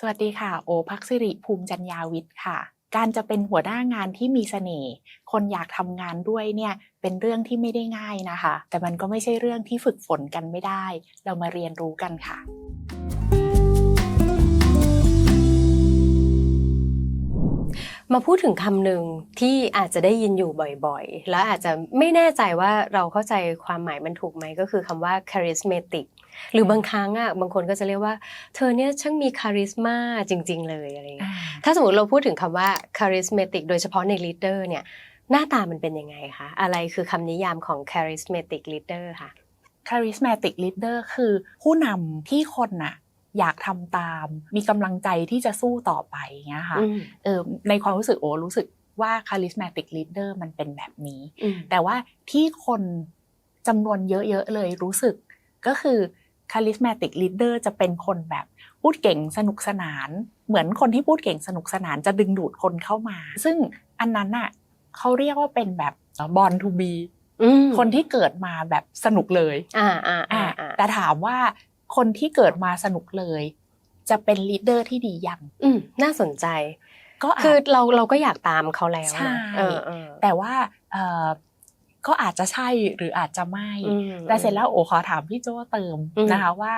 สวัสดีค่ะ โอภักสิริภูมิจัญญาวิทย์ค่ะ การจะเป็นหัวหน้างานที่มีเสน่ห์คนอยากทำงานด้วยเนี่ยเป็นเรื่องที่ไม่ได้ง่ายนะคะ แต่มันก็ไม่ใช่เรื่องที่ฝึกฝนกันไม่ได้ เรามาเรียนรู้กันค่ะมาพูดถึงคำหนึ่งที่อาจจะได้ยินอยู่บ่อยๆ แล้วอาจจะไม่แน่ใจว่าเราเข้าใจความหมายมันถูกไหมก็คือคำว่า charismatic หรือบางครั้งอะบางคนก็จะเรียกว่า เธอเนี่ยช่างมีคาริสมาจริง ๆ เลยอะไรเงี้ยถ้าสมมติเราพูดถึงคำว่า charismatic โดยเฉพาะใน leader เนี่ยหน้าตามันเป็นยังไงคะ อะไรคือคำนิยามของ charismatic leader ค่ะ charismatic leader คือผู้นำที่คนน่ะอยากทำตาม มีกำลังใจที่จะสู้ต่อไปเงี้ยค่ะอืมเออในความรู้สึกโอรู้สึกว่า charismatic leader มันเป็นแบบนี้อืมแต่ว่าที่คนจำนวนเยอะๆเลยรู้สึกก็คือ charismatic leader จะเป็นคนแบบพูดเก่งสนุกสนาน เหมือนคนที่พูดเก่งสนุกสนานจะดึงดูดคนเข้ามา ซึ่งอันนั้นน่ะเขาเรียกว่าเป็นแบบ born to be อืมคนที่เกิดมาแบบสนุกเลยอ่าอ่าอะอ่าอ่าแต่ถามว่าคนที่เกิดมาสนุกเลย จะเป็นลีดเดอร์ที่ดียังอืมน่าสนใจ ก็อาจคือเราเราก็อยากตามเขาแล้วใช่นะเออเออแต่ว่าเอ่อ ก็อาจจะใช่หรืออาจจะไม่อืมแต่เสร็จแล้วโอขอถามพี่โจเติมอืมนะคะว่า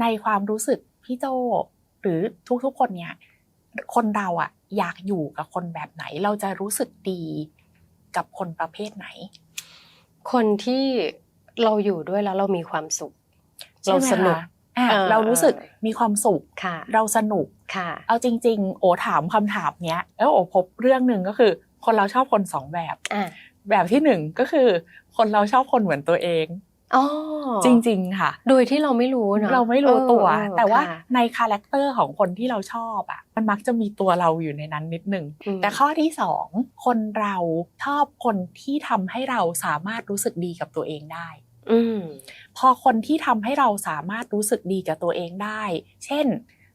ในความรู้สึกพี่โจหรือทุกๆคนเนี่ยคนเราอะอยากอยู่กับคนแบบไหน เราจะรู้สึกดีกับคนประเภทไหน คนที่เราอยู่ด้วยแล้วเรามีความสุขใช่เราไหมสนุกคะอะเออเรารู้สึกมีความสุขค่ะเราสนุกค่ะเอาจริง ๆ โอถามคำถามเนี้ยแล้วโอพบเรื่องหนึ่งก็คือ คนเราชอบคนสองแบบอะ แบบที่หนึ่งก็คือ คนเราชอบคนเหมือนตัวเองอ๋อจริง ๆ ค่ะ โดยที่เราไม่รู้เนาะเราไม่รู้ตัวเออเออแต่ว่าค่ะในคาแรคเตอร์ของคนที่เราชอบอะ มันมักจะมีตัวเราอยู่ในนั้นนิดหนึ่งอืมแต่ข้อที่สองคนเราชอบคนที่ทำให้เราสามารถรู้สึกดีกับตัวเองได้อืมพอคนที่ทำให้เราสามารถรู้สึกดีกับตัวเองได้ เช่น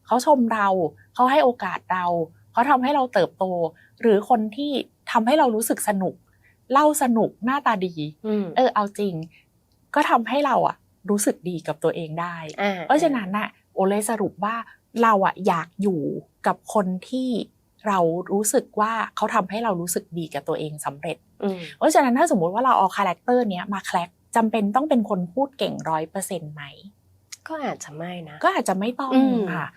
เขาชมเรา เขาให้โอกาสเรา เขาทำให้เราเติบโต หรือคนที่ทำให้เรารู้สึกสนุก เล่าสนุกหน้าตาดีอืมเออเอาจริง ก็ทำให้เราอะรู้สึกดีกับตัวเองได้อ่าเพราะฉะนั้นน่ะโอเลยสรุปว่าเราอะอยากอยู่กับคนที่เรารู้สึกว่าเขาทำให้เรารู้สึกดีกับตัวเองสำเร็จอืมเพราะฉะนั้นถ้าสมมุติว่าเราเอาคาแรคเตอร์เนี้ยมาแคลกจำเป็นต้องเป็นคนพูดเก่งร้อยเปอร์เซ็นต์ไหม ก็อาจจะไม่นะ ก็อาจจะไม่ต้องอืมค่ะ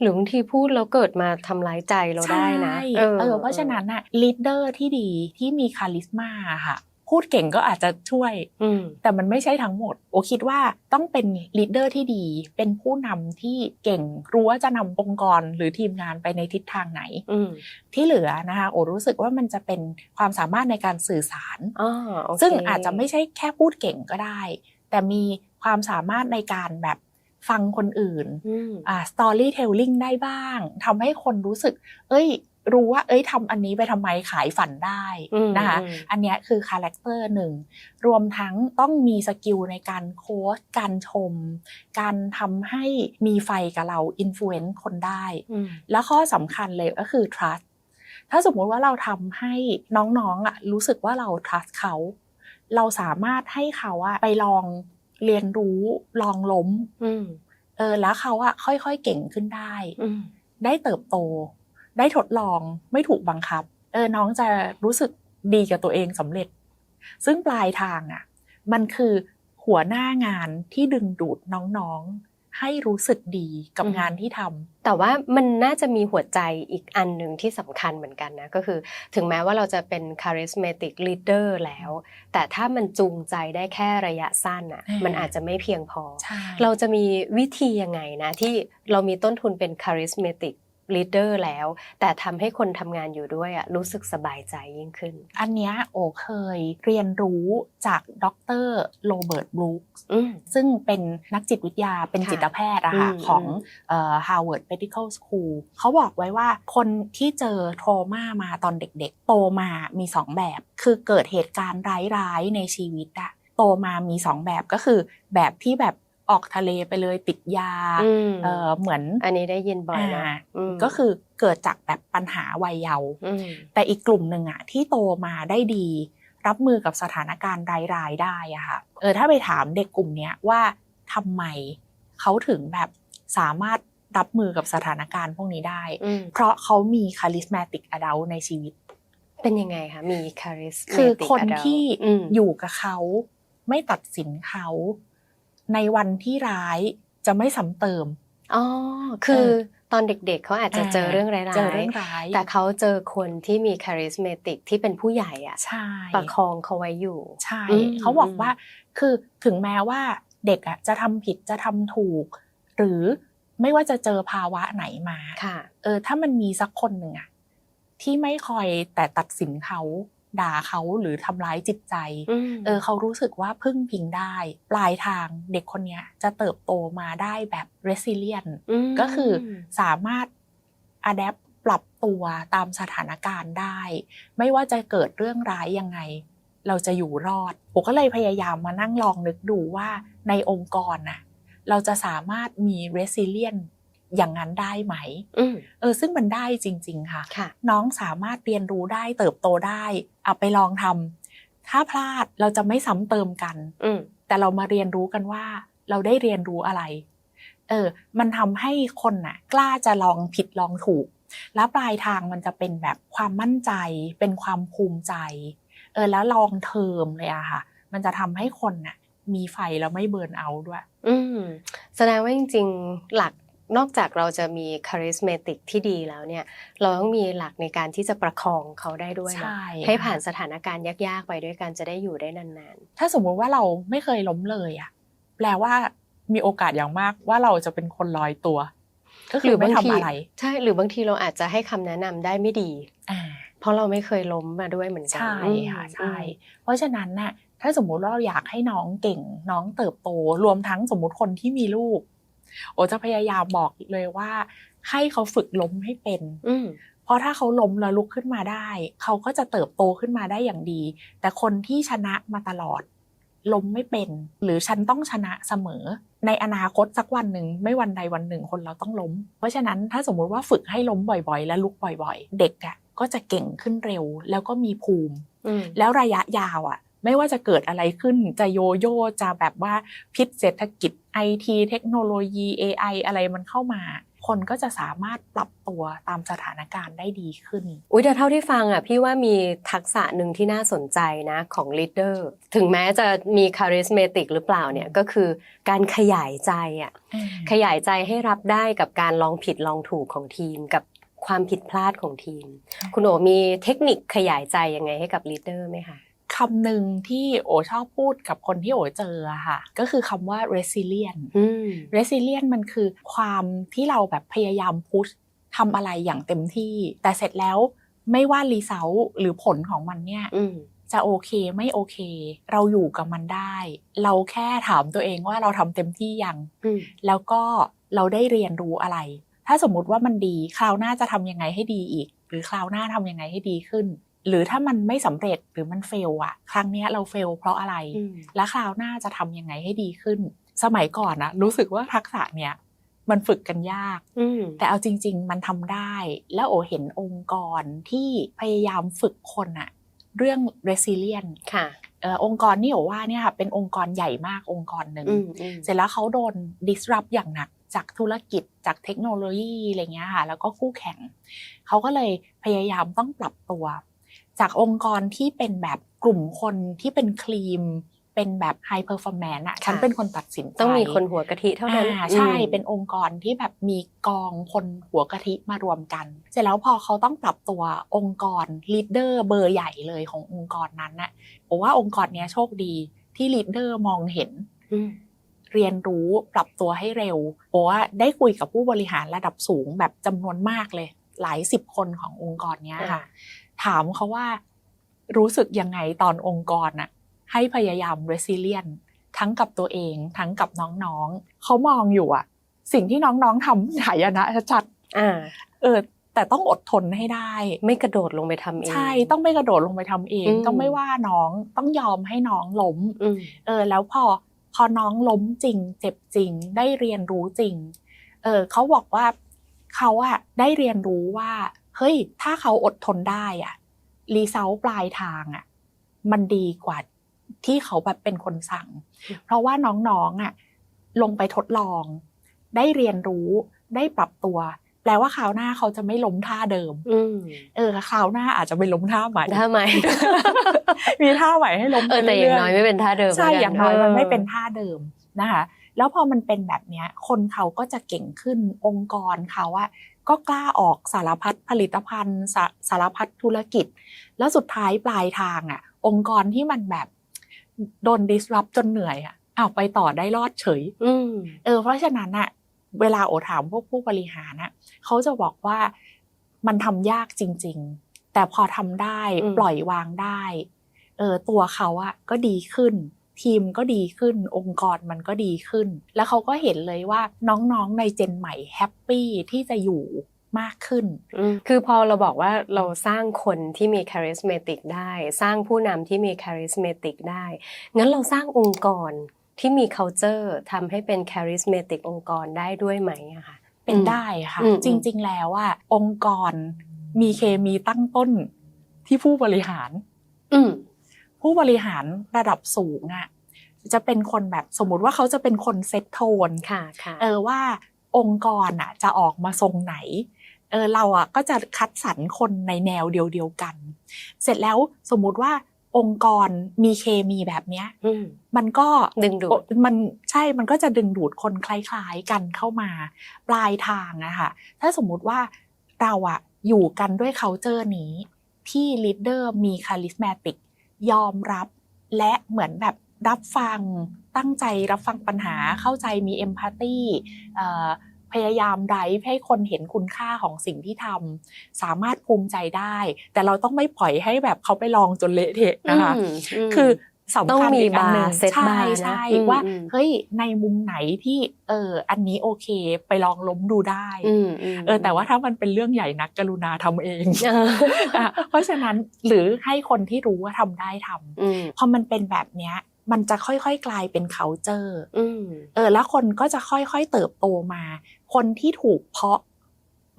หรือบางทีพูดแล้วเกิดมาทำร้ายใจเราได้นะใช่เออเพราะฉะนั้นน่ะลีดเดอร์ที่ดีที่มีคาลิสมาค่ะ พูดเก่งก็อาจจะช่วยอืมแต่มันไม่ใช่ทั้งหมด โอคิดว่าต้องเป็นลีดเดอร์ที่ดี เป็นผู้นำที่เก่งรู้ว่าจะนำองค์กรหรือทีมงานไปในทิศทางไหนอืมที่เหลือนะคะโอรู้สึกว่ามันจะเป็นความสามารถในการสื่อสารอ๋อโอเคซึ่งอาจจะไม่ใช่แค่พูดเก่งก็ได้ แต่มีความสามารถในการแบบ ฟังคนอื่นอืมอ่า storytelling ได้บ้างทำให้คนรู้สึก เอ้ยรู้ว่าเอ้ยทำอันนี้ไปทำไมขายฝันได้อืมนะคะอืมอันเนี้ยคือคาแรคเตอร์หนึ่งรวมทั้งต้องมีสกิลในการโค้ชการชม การทำให้มีไฟกับเรา influence คนได้อืมแล้วข้อสำคัญเลยก็คือ trust ถ้าสมมุติว่าเราทำให้น้องๆอะรู้สึกว่าเรา trust เขา เราสามารถให้เขาอะไปลอง เรียนรู้ลองล้มอืมเออแล้วเขาอะค่อยๆเก่งขึ้นได้อืมได้เติบโต ได้ทดลองไม่ถูกบังคับ เออน้องจะรู้สึกดีกับตัวเองสำเร็จ ซึ่งปลายทางอะมันคือหัวหน้างานที่ดึงดูดน้องๆ ให้รู้สึกดีกับอืมงานที่ทำแต่ว่ามันน่าจะมีหัวใจอีกอันหนึ่งที่สำคัญเหมือนกันนะ ก็คือถึงแม้ว่าเราจะเป็น charismatic leader แล้ว แต่ถ้ามันจูงใจได้แค่ระยะสั้นอะอ่ามัมันอาจจะไม่เพียงพอใช่เราจะมีวิธียังไงนะ ที่เรามีต้นทุนเป็น charismatic leader แล้ว แต่ทำให้คนทำงานอยู่ด้วยอะรู้สึกสบายใจยิ่งขึ้น อันเนี้ยโอเคยเรียนรู้จากดรโรเบิร์ตบรูคอืม ซึ่งเป็นนักจิตวิทยาเป็นค่ะจิตแพทย์อะค่ะอืมของอืมเอ่อ Harvard Medical School เขาบอกไว้ว่าคนที่เจอโทรมามาตอนเด็กๆ โตมามีสองแบบ คือเกิดเหตุการณ์ร้ายๆในชีวิตอะโตมามีสองแบบก็คือแบบที่แบบ ออกทะเลไปเลยติดยาอืมเออเหมือนอันนี้ได้ยินบ่อยนะอ่ามก็คือเกิดจากแบบปัญหาวัยเยาว์อืมแต่อีกกลุ่มหนึ่งอะที่โตมาได้ดี รับมือกับสถานการณ์ร้ายๆได้อะค่ะเออถ้าไปถามเด็กกลุ่มเนี้ยว่าทำไมเขาถึงแบบสามารถรับมือกับสถานการณ์พวกนี้ได้อืมเพราะเขามีคาลิสแมติกอดัลในชีวิต เป็นยังไงคะมีคาริสคือคนที่อืมอยู่กับเขาไม่ตัดสินเขา ในวันที่ร้ายจะไม่ซ้ำเติมอ๋อคือเออตอนเด็กๆ เขาอาจจะเจอเรื่องร้ายๆเจอเรื่องร้าย แต่เขาเจอคนที่มีคาริสเมติกที่เป็นผู้ใหญ่อะใช่ประคองเขาไว้อยู่ ใช่อืมเขาบอกว่า คือถึงแม้ว่าเด็กอะจะทำผิดจะทำถูก หรือไม่ว่าจะเจอภาวะไหนมาค่ะเออ ถ้ามันมีสักคนหนึ่งอะที่ไม่คอยแต่ตัดสินเขา ด่าเขาหรือทำร้ายจิตใจอืมเออเขารู้สึกว่าพึ่งพิงได้ ปลายทางเด็กคนเนี้ยจะเติบโตมาได้แบบ resilient มก็คือสามารถ adapt ปรับตัวตามสถานการณ์ได้ ไม่ว่าจะเกิดเรื่องร้ายยังไง เราจะอยู่รอดผมก็เลยพยายามมานั่งลองนึกดูว่าในองค์กรน่ะเราจะสามารถมี resilient อย่างนั้นได้ไหมอืมเออซึ่งมันได้จริง ๆ ค่ะค่ะน้องสามารถเรียนรู้ได้เติบโตได้เอาไปลองทำถ้าพลาดเราจะไม่ซ้ำเติมกันอืมแต่เรามาเรียนรู้กันว่า เราได้เรียนรู้อะไร เออ มันทำให้คนน่ะ กล้าจะลองผิดลองถูก แล้วปลายทางมันจะเป็นแบบความมั่นใจ เป็นความภูมิใจ เออ แล้วลองเทอมเลยอะค่ะ มันจะทำให้คนน่ะมีไฟแล้วไม่เบิร์นเอาท์ด้วย อืมแสดงว่าจริงๆ หลัก นอกจากเราจะมีคาริสเมติกที่ดีแล้วเนี่ยเราต้องมีหลักในการที่จะประคองเขาได้ด้วยเนอะใช่ให้ค่ะผ่านสถานการณ์ยากๆไปด้วยกันจะได้อยู่ได้นานถ้าสมมุติว่าเราไม่เคยล้มเลยอะแปลว่ามีโอกาสอย่างมากว่าเราจะเป็นคนลอยตัว ก็ๆคือไม่ทำอะไรใช่หรือบางทีเราอาจจะให้คำแนะนำได้ไม่ดีอ่าเพราะเราไม่เคยล้มมาด้วยเหมือนกัใช่อืมค่ะใช่อืมเพราะฉะนั้นน่ะถ้าสมมุติว่าเราอยากให้น้องเก่งน้องเติบโตรวมทั้งสมมุติคนที่มีลูก โอจะพยายามบอกเลยว่า ให้เขาฝึกล้มให้เป็นอืมเพราะถ้าเขาล้มแล้วลุกขึ้นมาได้ เขาก็จะเติบโตขึ้นมาได้อย่างดี แต่คนที่ชนะมาตลอดล้มไม่เป็น หรือฉันต้องชนะเสมอ ในอนาคตสักวันหนึ่งไม่วันใดวันหนึ่งคนเราต้องล้ม เพราะฉะนั้นถ้าสมมุติว่าฝึกให้ล้มบ่อยๆ และลุกบ่อย ๆ เด็กอะก็จะเก่งขึ้นเร็วแล้วก็มีภูมิอืมแล้วระยะยาวอะ ไม่ว่าจะเกิดอะไรขึ้นจะโยโย่จะแบบว่าพิษเศรษฐกิจไอทีเทคโนโลยี AI อะไรมันเข้ามา คนก็จะสามารถปรับตัวตามสถานการณ์ได้ดีขึ้น อุ้ยแต่เท่าที่ฟังอะพี่ว่ามีทักษะหนึ่งที่น่าสนใจนะของลีดเดอร์ถึงแม้จะมีคาริสเมติกหรือเปล่าเนี่ยก็คือการขยายใจอะขยายใจให้รับได้กับการลองผิดลองถูกของทีมกับความผิดพลาดของทีม คุณโอมีเทคนิคขยายใจยังไงให้กับลีดเดอร์ไหมคะ คำหนึ่งที่โอชอบพูดกับคนที่โอเจออะค่ะ ก็คือคำว่า resilient อืม resilient มันคือความที่เราแบบพยายามพุชทำอะไรอย่างเต็มที่ แต่เสร็จแล้วไม่ว่ารีเซลหรือผลของมันเนี่ยอืมจะโอเคไม่โอเค เราอยู่กับมันได้ เราแค่ถามตัวเองว่าเราทำเต็มที่ยังอืมแล้วก็เราได้เรียนรู้อะไร ถ้าสมมุติว่ามันดี คราวหน้าจะทำยังไงให้ดีอีก หรือคราวหน้าทำยังไงให้ดีขึ้น หรือถ้ามันไม่สำเร็จหรือมันเฟลอะครั้งเนี้ยเราเฟลเพราะอะไรอืมและคราวหน้าจะทำยังไงให้ดีขึ้น สมัยก่อนนะรู้สึกว่าทักษะเนี้ยมันฝึกกันยากอืมแต่เอาจริง ๆ มันทำได้ แล้วโอเห็นองค์กรที่พยายามฝึกคนอะเรื่อง resilient ค่ะเอ่อองค์กรนี่โอว่าเนี่ยค่ะเป็นองค์กรใหญ่มากองค์กรหนึ่งอืมอืมเสร็จแล้วเขาโดน disrupt อย่างหนักจากธุรกิจจากเทคโนโลยีอะไรเงี้ยค่ะแล้วก็คู่แข่งเขาก็เลยพยายามต้องปรับตัว จากองค์กรที่เป็นแบบกลุ่มคนที่เป็นคลีม เป็นแบบ high performance อะฉันเป็นคนตัดสินใจต้องมีคนหัวกะทิเท่านั้นอ่าใช่อืมเป็นองค์กรที่แบบมีกองคนหัวกะทิมารวมกัน เสร็จแล้วพอเขาต้องปรับตัวองค์กรลีดเดอร์เบอร์ใหญ่เลยขององค์กรนั้นน่ะผมว่าองค์กรเนี้ยโชคดีที่ลีดเดอร์มองเห็นอืมเรียนรู้ปรับตัวให้เร็วเพราะว่าได้คุยกับผู้บริหารระดับสูงแบบจำนวนมากเลย หลายสิบคนขององค์กรเนี้ยค่ะ ถามเขาว่ารู้สึกยังไงตอนองค์กรน่ะให้พยายาม resilient ทั้งกับตัวเองทั้งกับน้องๆเขามองอยู่อะสิ่งที่น้องๆทำหายนะชัดอ่าๆเออแต่ต้องอดทนให้ได้ ไม่กระโดดลงไปทำเองใช่ต้องไม่กระโดดลงไปทำเองอืมต้องไม่ว่าน้องต้องยอมให้น้องล้มอืมเออ แล้วพอพอน้องล้มจริง เจ็บจริง ได้เรียนรู้จริง เออเขาบอกว่าเขาอะได้เรียนรู้ว่า เฮ้ย ถ้าเขาอดทนได้อะรีเซลปลายทางอะมันดีกว่าที่เขาแบบเป็นคนสั่ง เพราะว่าน้องๆอะลงไปทดลอง ได้เรียนรู้ได้ปรับตัว แปลว่าคราวหน้าเขาจะไม่ล้มท่าเดิมอืมเออคราวหน้าอาจจะไปล้มท่าใหม่ถ้าไหมมีท่าใหม่ให้ล้มเออแต่อย่างน้อยไม่เป็นท่าเดิมใช่แล้วกันอย่างน้อยมันไม่เป็นออท่าเดิมนะคะแล้วพอมันเป็นแบบเนี้ย คนเขาก็จะเก่งขึ้นองค์กรเขาอะ ก็กล้าออกสารพัดผลิตภัณฑ์สาสารพัดธุรกิจ แล้วสุดท้ายปลายทางอะองค์กรที่มันแบบโดน disrupt จนเหนื่อยอะอ้าวไปต่อได้รอดเฉยอืมเออเพราะฉะนั้นอะเวลาโอถามพวกผู้บริหารอะเขาจะบอกว่ามันทำยากจริง ๆ แต่พอทำได้อืมปล่อยวางได้ เออตัวเขาอะก็ดีขึ้น ทีมก็ดีขึ้น องค์กรมันก็ดีขึ้น แล้วเขาก็เห็นเลยว่าน้องๆในเจนใหม่แฮปปี้ที่จะอยู่มากขึ้นอืมคือพอเราบอกว่าเราสร้างคนที่มี charismatic ได้ สร้างผู้นำที่มี charismatic ได้ งั้นเราสร้างองค์กรที่มี culture ทำให้เป็น charismatic องค์กรได้ด้วยไหมอะคะเป็นได้ค่ะอืมจริง ๆ แล้วอะองค์กรมีเคมีตั้งต้นที่ผู้บริหารอืม ผู้บริหารระดับสูงอะจะเป็นคนแบบสมมุติว่าเขาจะเป็นคนเซตโทนค่ะค่ะเออว่าองค์กรอะจะออกมาทรงไหนเออเราอะก็จะคัดสรรคนในแนวเดียวๆกัน เสร็จแล้วสมมุติว่าองค์กรมีเคมีแบบเนี้ยอืมมันก็ดึงดูดมันใช่มันก็จะดึงดูดคนคล้ายๆกันเข้ามา ปลายทางอะค่ะถ้าสมมุติว่าเราอะอยู่กันด้วย c u เจอร์นี้ที่ลีดเดอร์มีคาลิสแมติก ยอมรับและเหมือนแบบรับฟังตั้งใจรับฟังปัญหาเข้าใจมีเอมพัตตีพยายามไดฟ์ให้คนเห็นคุณค่าของสิ่งที่ทำสามารถภูมิใจได้ แต่เราต้องไม่ปล่อยให้แบบเขาไปลองจนเละเทะนะคะอืมมคือ สำต้องคัญมีอีกอันหนึ่งบาร์เซตใช่บาร์นะใช่อืมว่าอืมเฮ้ยในมุมไหนที่เอออันนี้โอเคไปลองล้มดูได้อืมมเออแต่ว่าถ้ามันเป็นเรื่องใหญ่นักกรุณาทำเองเอออะเพราะฉะนั้นหรือให้คนที่รู้ว่าทำได้ทำอืมพอมันเป็นแบบเนี้ยมันจะค่อยๆ กลายเป็น culture อืมเออ แล้วคนก็จะค่อยๆ เติบโตมา คนที่ถูกเพาะ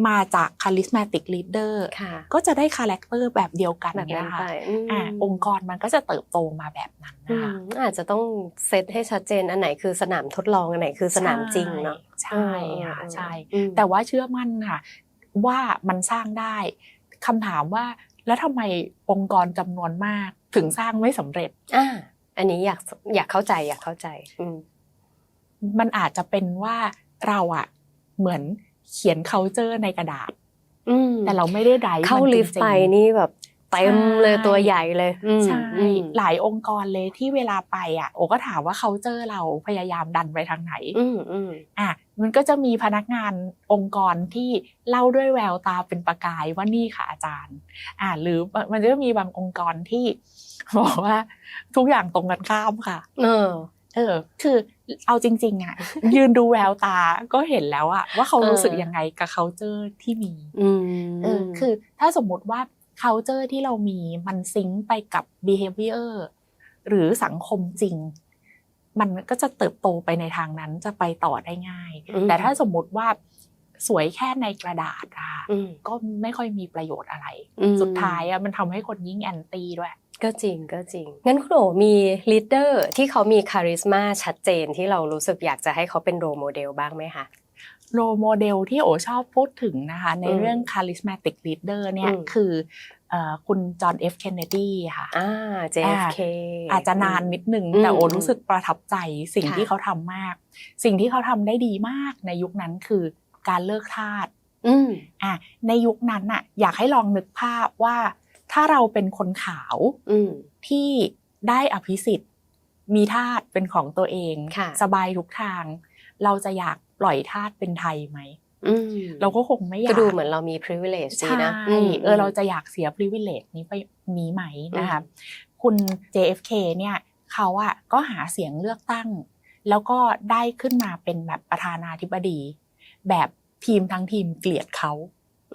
มาจาก charismatic leader ค่ะก็จะได้คาแรคเตอร์แบบเดียวกันแบบเนี้นั้ยนค่ะไปอืมอะองค์กรมันก็จะเติบโตมาแบบนั้นอืนะคะมอาจจะต้องเซตให้ชัดเจนอันไหนคือสนามทดลองอันไหนคือสนามจริงเนาะใช่ค่ะเออเออใช่อืมแต่ว่าเชื่อมั่นค่ะว่ามันสร้างได้คำถามว่าแล้วทำไมองค์กรจำนวนมากถึงสร้างไม่สำเร็จอ่าอันนี้อยากอยากเข้าใจอยากเข้าใจ อืมมันอาจจะเป็นว่าเราอะเหมือน เขียน culture ในกระดาษอืมแต่เราไม่ได้ไดเข้ามันจลิริงฟต์ๆไปนี่แบบเต็มเลยใช่ตัวใหญ่เลยอืมใช่อืมหลายองค์กรเลยที่เวลาไปอะ โอก็ถามว่า culture เราพยายามดันไปทางไหนอืมอืมอะมันก็จะมีพนักงานองค์กรที่เล่าด้วยแววตาเป็นประกายว่านี่ค่ะอาจารย์ อะหรือมันจะมีบางองค์กรที่บอกว่าทุกอย่างตรงกันข้ามค่ะ เออ เออ คือเอาจริง ๆอะยืนดูแววตาก็เห็นแล้วอะว่าเขารู้สึกเออยังไงกับ culture ที่มีอืมเออคือถ้าสมมุติว่า culture ที่เรามีมันซิงค์ไปกับ behavior หรือสังคมจริง มันก็จะเติบโตไปในทางนั้นจะไปต่อได้ง่ายอืมแต่ถ้าสมมุติว่าสวยแค่ในกระดาษอะค่ะอืมก็ไม่ค่อยมีประโยชน์อะไรอืมสุดท้ายอะมันทำให้คนยิ่งแอนตี้ด้วย ก็จริงก็จริง งั้นคุณโอมีลีดเดอร์ที่เขามีคาริสมาชัดเจนที่เรารู้สึกอยากจะให้เขาเป็นโรโมเดลบ้างไหมคะโรโมเดลที่โอชอบพูดถึงนะคะในอืมเรื่อง charismatic leader เนี่ยอืมคือเอ่อคุณจอห์นเอฟเคนเนดีค่ะอ่า JFK อาจจะนานนิดนึงอืมแต่โออืมรู้สึกประทับใจสิ่งค่ะที่เขาทำมาก สิ่งที่เขาทำได้ดีมากในยุคนั้นคือการเลิกทาสอืมอะในยุคนั้นน่ะอยากให้ลองนึกภาพว่า ถ้าเราเป็นคนขาวอืมที่ได้อภิสิทธิ์ มีทาสเป็นของตัวเองค่ะสบายทุกทาง เราจะอยากปล่อยทาสเป็นไทยไหมอืมเราก็คงไม่อยากก็ดูเหมือนเรามี privilege ดีใช่นะมเออเราจะอยากเสีย privilege นี้ไปนี้ไหมนะคะคุณ JFK เนี่ยเขาอะก็หาเสียงเลือกตั้ง แล้วก็ได้ขึ้นมาเป็นแบบประธานาธิบดี แบบทีมทั้งทีมเกลียดเขา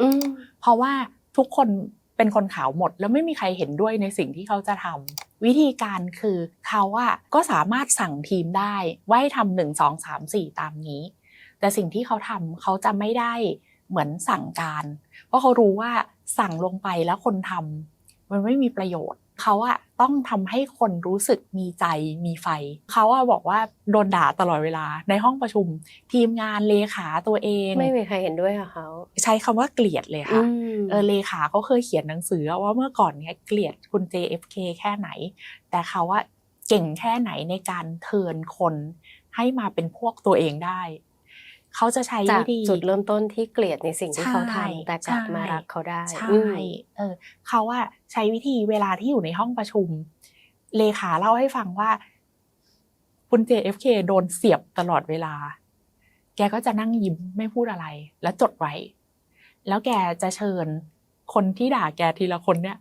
อืมเพราะว่าทุกคน เป็นคนขาวหมด แล้วไม่มีใครเห็นด้วยในสิ่งที่เขาจะทำวิธีการคือเขาอะก็สามารถสั่งทีมได้ว่าให้ทำหนึ่งสองสามสี่ตามนี้ แต่สิ่งที่เขาทำเขาจะไม่ได้เหมือนสั่งการ เพราะเขารู้ว่าสั่งลงไปแล้วคนทำมันไม่มีประโยชน์ เขาอะต้องทำให้คนรู้สึกมีใจมีไฟ เขาอะบอกว่าโดนด่าตลอดเวลาในห้องประชุม ทีมงานเลขาตัวเอง ไม่มีใครเห็นด้วยกับเขาใช้คำว่าเกลียดเลยค่ะมเออเลขาเขาเคยเขียนหนังสือว่าเมื่อก่อนเนี้ยเกลียดคุณ JFK แค่ไหน แต่เขาว่าเก่งแค่ไหนในการเทิร์นคนให้มาเป็นพวกตัวเองได้ เขาจะใช้จากวิธีจุดเริ่มต้นที่เกลียดในสิ่งที่เขาใช่ทำแต่กลับใช่มารักเขาได้ใช่อืมเออเขาว่าใช้วิธีเวลาที่อยู่ในห้องประชุม เลขาเล่าให้ฟังว่า คุณ JFK โดนเสียบตลอดเวลา แกก็จะนั่งยิ้มไม่พูดอะไร แล้วจดไว้ แล้วแกจะเชิญคนที่ด่าแกทีละคนเนี่ย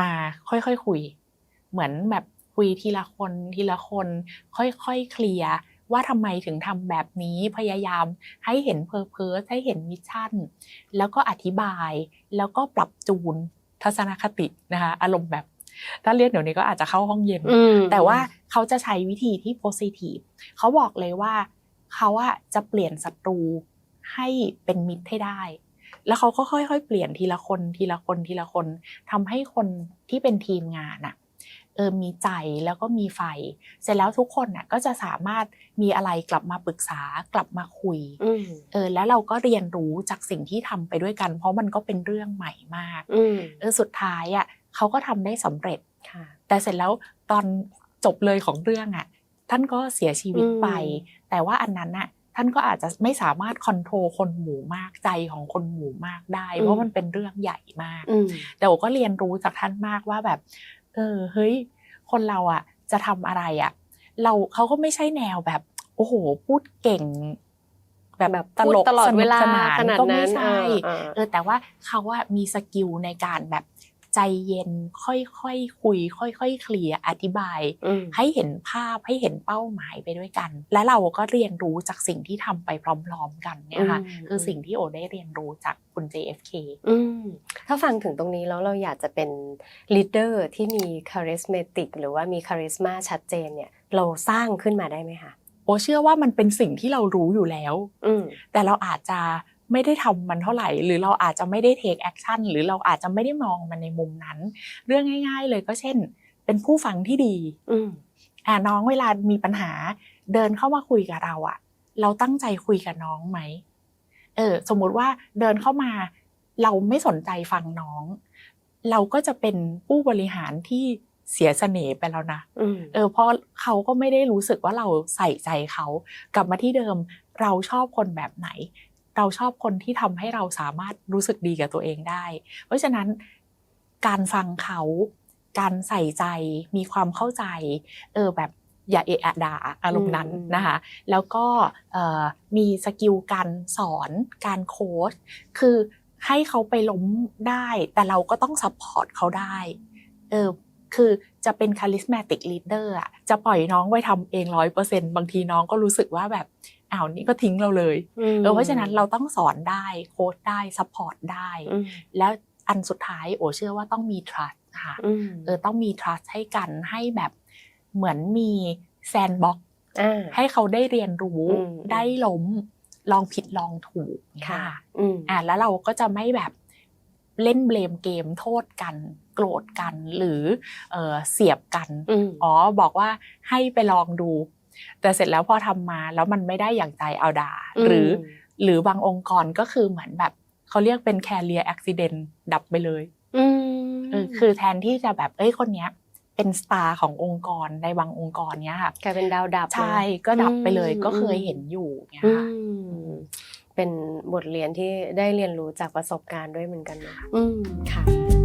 มาค่อยๆคคุย เหมือนแบบคุยทีละคนทีละคน ค่อยๆเคลียร์ ว่าทำไมถึงทำแบบนี้พยายามให้เห็นเพอร์เพสให้เห็นมิชชั่น แล้วก็อธิบายแล้วก็ปรับจูนทัศนคตินะคะอารมณ์แบบถ้าเรียนเดี๋ยวนี้ก็อาจจะเข้าห้องเย็นอืมแต่ว่าเขาจะใช้วิธีที่ positive เขาบอกเลยว่าเขาอะจะเปลี่ยนศัตรูให้เป็นมิตรให้ได้ แล้วเขาก็ค่อยๆ เปลี่ยนทีละคนทีละคนทีละคนทำให้คนที่เป็นทีมงานอะ เออมีใจแล้วก็มีไฟ เสร็จแล้วทุกคนน่ะก็จะสามารถมีอะไรกลับมาปรึกษากลับมาคุยอืมเออแล้วเราก็เรียนรู้จากสิ่งที่ทำไปด้วยกัน เพราะมันก็เป็นเรื่องใหม่มากอืมเออสุดท้ายอะเขาก็ทำได้สำเร็จค่ะแต่เสร็จแล้วตอนจบเลยของเรื่องอะท่านก็เสียชีวิตไปอืมแต่ว่าอันนั้นน่ะท่านก็อาจจะไม่สามารถคอนโทรลคนหมู่มากใจของคนหมู่มากได้ เพราะมันเป็นเรื่องใหญ่มากอืมแต่โอก็เรียนรู้จากท่านมากว่าแบบ เออเฮ้ย คนเราอะ จะทำอะไรอะ เราเขาก็ไม่ใช่แนวแบบ โอ้โห พูดเก่ง แบบแบบตลพูดกตลอดสนุเวกลาสนานขนาดก็ไม่นั้นใช่อ่าเออแต่ว่าเขาว่ามีสกิลในการแบบ ใจเย็นค่อยๆคุย ค่อยๆเคลียร์อธิบายอืมให้เห็นภาพให้เห็นเป้าหมายไปด้วยกัน และเราก็เรียนรู้จากสิ่งที่ทำไปพร้อมๆกันเนี่ยค่ะอืมคือสิ่งที่โอได้เรียนรู้จากคุณ JFK อืมถ้าฟังถึงตรงนี้แล้วเราอยากจะเป็นลีดเดอร์ที่มีคาริสเมติกหรือว่ามีคาริสมาชัดเจนเนี่ยเราสร้างขึ้นมาได้ไหมคะโอเชื่อว่ามันเป็นสิ่งที่เรารู้อยู่แล้วอืมแต่เราอาจจะ ไม่ได้ทำมันเท่าไหร่ หรือเราอาจจะไม่ได้ take action หรือเราอาจจะไม่ได้มองมันในมุมนั้น เรื่องง่าย ๆ เลยก็เช่น เป็นผู้ฟังที่ดีอืมอ่าน้องเวลามีปัญหา เดินเข้ามาคุยกับเราอะเราตั้งใจคุยกับน้องไหมเออสมมุติว่าเดินเข้ามา เราไม่สนใจฟังน้อง เราก็จะเป็นผู้บริหารที่เสียเสน่ห์ไปแล้วนะอืมเออเพราะเขาก็ไม่ได้รู้สึกว่าเราใส่ใจเขา กลับมาที่เดิมเราชอบคนแบบไหน เราชอบคนที่ทำให้เราสามารถรู้สึกดีกับตัวเองได้ เพราะฉะนั้นการฟังเขา การใส่ใจ มีความเข้าใจ เออแบบอย่าเอะอะด่าอารมณ์นั้นอืมนะคะ แล้วก็เอ่อมีสกิลการสอน การโค้ช คือให้เขาไปล้มได้ แต่เราก็ต้องซัพพอร์ตเขาได้ เออ คือจะเป็นคาลิส m a ติกลีดเดอร์อะจะปล่อยน้องไปทำเองร้อยเปอร์เซ็นบางทีน้องก็รู้สึกว่าแบบอ้าวนี่ก็ทิ้งเราเลยมเออเพราะฉะนั้นเราต้องสอนได้โค้ชได้ซัพพอร์ตได้อืมแล้วอันสุดท้ายโอเชื่อว่าต้องมี trust ค่ะอืมเออต้องมี trust ให้กันให้แบบเหมือนมีแซนบ็อกอ่าให้เขาได้เรียนรู้อืมได้ล้มลองผิดลองถูกค่ะค่ะอืมอะแล้วเราก็จะไม่แบบ เล่นเบลมเกมโทษกัน โกรธกันหรือเออเสียบกันอืมอ๋อบอกว่าให้ไปลองดู แต่เสร็จแล้วพอทำมาแล้วมันไม่ได้อย่างใจเอาด่า หรือหรือบางองค์กรก็คือเหมือนแบบเขาเรียกเป็น career accident ดับไปเลยอืมเออคือแทนที่จะแบบเอ้ยคนเนี้ยเป็นสตาร์ขององค์กรในบางองค์กรเนี้ยค่ะกลายเป็นดาวดับใช่เลยก็ดับไปเลยอืมก็เคยอืมเห็นอยู่เนี้ยอืค่ะม เป็นบทเรียนที่ได้เรียนรู้จากประสบการณ์ด้วยเหมือนกันนะอืมค่ะ